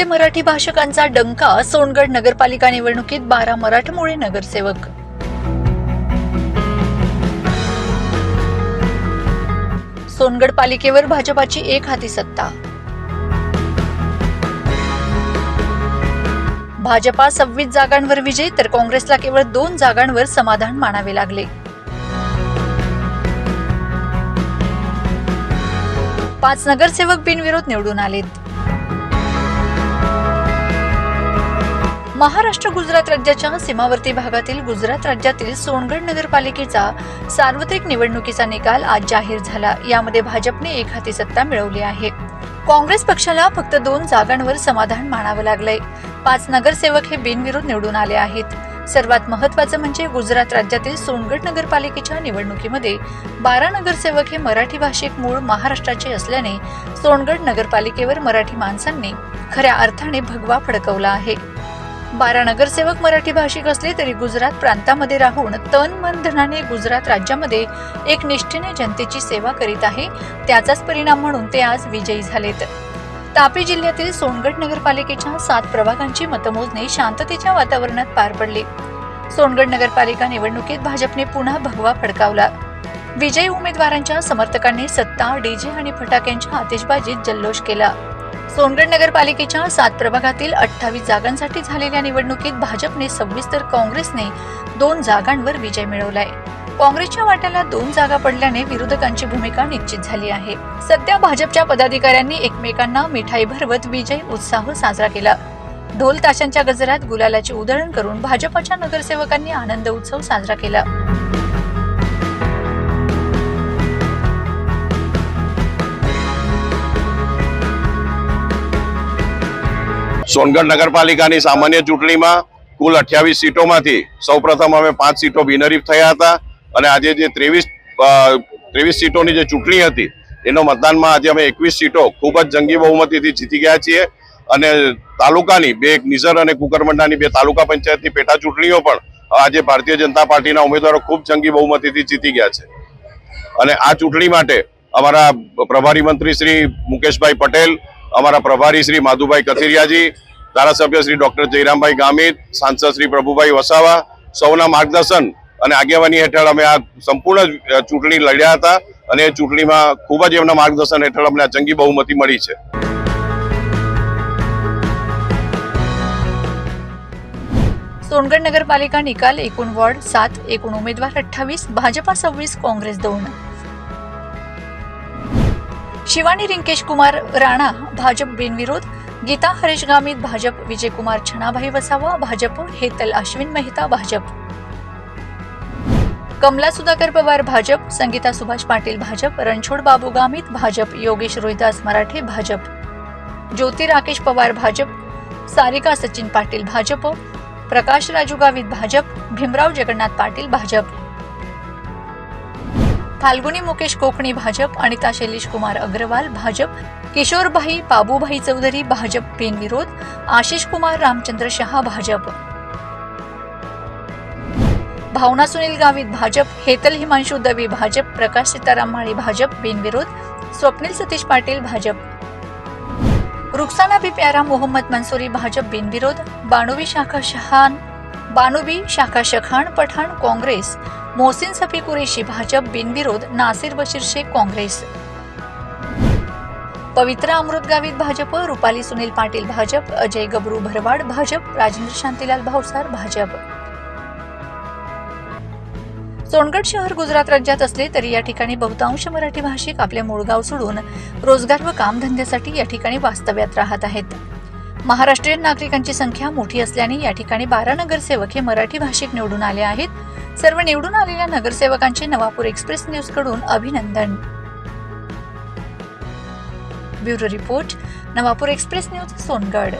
मध्ये मराठी भाषकांचा डंका सोनगड नगरपालिका निवडणुकीत बारा मराठमोळे नगरसेवक. सोनगड पालिकेवर भाजपाची एक हाती सत्ता. भाजपा सव्वीस जागांवर विजय तर काँग्रेसला केवळ दोन जागांवर समाधान मानावे लागले. पाच नगरसेवक बिनविरोध निवडून आलेत. महाराष्ट्र गुजरात राज्याच्या सीमावर्ती भागातील गुजरात राज्यातील सोनगड नगरपालिकेचा सार्वत्रिक निवडणुकीचा निकाल आज जाहीर झाला. यामध्ये भाजपने एक हाती सत्ता मिळवली आहे. काँग्रेस पक्षाला फक्त दोन जागांवर समाधान मानावं लागलंय. पाच नगरसेवक हे बिनविरोध निवडून आले आहेत. सर्वात महत्वाचं म्हणजे गुजरात राज्यातील सोनगड नगरपालिकेच्या निवडणुकीमध्ये बारा नगरसेवक हे मराठी भाषिक मूळ महाराष्ट्राचे असल्याने सोनगड नगरपालिकेवर मराठी माणसांनी खऱ्या अर्थाने भगवा फडकवला आहे. बारा नगरसेवक मराठी भाषिक असले तरी गुजरात प्रांतामध्ये राहून तन मन धनाने गुजरात राज्यामध्ये एक निष्ठेने जनतेची सेवा करीत आहे. त्याचाच परिणाम म्हणून ते आज विजयी झालेत. तापी जिल्ह्यातील सोनगड नगरपालिकेच्या सात प्रभागांची मतमोजणी शांततेच्या वातावरणात पार पडली. सोनगड नगरपालिका निवडणुकीत भाजपने पुन्हा भगवा फडकावला. विजयी उमेदवारांच्या समर्थकांनी सत्ता डीजे आणि फटाक्यांच्या आतिषबाजीत जल्लोष केला. सोनगड नगरपालिकेच्या सात प्रभागातील अठ्ठावीस जागांसाठी झालेल्या निवडणुकीत भाजपने सव्वीस तर काँग्रेसने दोन जागांवर विजय मिळवलाय. काँग्रेसच्या वाट्याला दोन जागा पडल्याने विरोधकांची भूमिका निश्चित झाली आहे. सध्या भाजपच्या पदाधिकाऱ्यांनी एकमेकांना मिठाई भरवत विजय उत्साह साजरा केला. ढोल ताशांच्या गजरात गुलालाची उधळण करून भाजपच्या नगरसेवकांनी आनंद उत्सव साजरा केला. સોનગઢ નગરપાલિકાની સામાન્ય ચૂંટણીમાં કુલ અઠ્યાવીસ સીટોમાંથી સૌપ્રથમ અમે પાંચ સીટો બિનહરીફ થયા હતા અને આજે જે ત્રેવીસ ત્રેવીસ સીટોની જે ચૂંટણી હતી, એનો મતદાનમાં આજે અમે એકવીસ સીટો ખૂબ જ જંગી બહુમતીથી જીતી ગયા છીએ. અને તાલુકાની બે નિઝર અને કુકરમંડાની બે તાલુકા પંચાયતની પેટા ચૂંટણીઓ પણ આજે ભારતીય જનતા પાર્ટીના ઉમેદવારો ખૂબ જંગી બહુમતીથી જીતી ગયા છે. અને આ ચૂંટણી માટે અમારા પ્રભારી મંત્રી શ્રી મુકેશભાઈ પટેલ અમારા પ્રભારી શ્રી માધુભાઈ કથિરિયાજી, ધારાસભ્ય શ્રી ડૉક્ટર જયરામભાઈ ગામિત, સાંસદ શ્રી પ્રભુભાઈ વસાવા, સૌના માર્ગદર્શન અને આગેવાની હેઠળ અમે આ સંપૂર્ણ ચૂંટણી લડ્યા હતા અને એ ચૂંટણીમાં ખૂબ જ એમના માર્ગદર્શન હેઠળ અમને આ જંગી બહુમતી મળી છે. સોનગઢ નગરપાલિકા નિકાલ એકુણ વોર્ડ સાત, એકુણ ઉમેદવાર અઠ્ઠાવીસ, ભાજપા સવ્વીસ કોંગ્રેસ દોડ शिवानी रिंकेश कुमार राणा, भाजप बिनविरोध. गीता हरेश गामित भाजप विजयकुमार छनाभाई वसावा, भाजप, हेतल अश्विन मेहता, भाजप. कमला सुधाकर पवार, भाजप. संगीता सुभाष पाटील, भाजप. रणछोड बाबू गामित भाजप. योगेश रोहिदास मराठे, भाजप. ज्योती राकेश पवार, भाजप. सारिका सचिन पाटील, भाजप. प्रकाश राजू गावित भाजप. भीमराव जगन्नाथ पाटील, भाजप. फाल्गुनी मुकेश कोकणी भाजप अनिता शैलेश कुमार अग्रवाल भाजप किशोरभाई बाबूभाई चौधरी भाजप बिनविरोध आशिष कुमार रामचंद्र शहा भाजप. भावना सुनील गावित भाजप हेतल हिमांशु दवी भाजप प्रकाश सीताराम माळी भाजप बिनविरोध स्वप्नील सतीश पाटील भाजप. रुखसाना बी प्यारा मोहम्मद मंसुरी भाजप बिनविरोध बानुवी शाखा शहान बानुबी शाखा शखान पठाण काँग्रेस मोहसिन सफी कुरेशी भाजप बिनविरोध नासिर बशीर शेख काँग्रेस. पवित्रा अमृत गावित भाजप रुपाली सुनील पाटील भाजप अजय गबरू भरवाड भाजप राजेंद्र शांतीलाल भावसार भाजप. सोनगड शहर गुजरात राज्यात असले तरी या ठिकाणी बहुतांश मराठी भाषिक आपले मूळ गाव सोडून रोजगार व कामधंद्यासाठी या ठिकाणी वास्तव्यात राहत आहेत. महाराष्ट्रीयन नागरिकांची संख्या मोठी असल्याने या ठिकाणी बारा नगरसेवक हे मराठी भाषिक निवडून आले आहेत. सर्व निवडून आलेल्या नगरसेवकांचे नवापूर एक्सप्रेस न्यूजकडून अभिनंदन. Bureau report Navapur express news Songadh.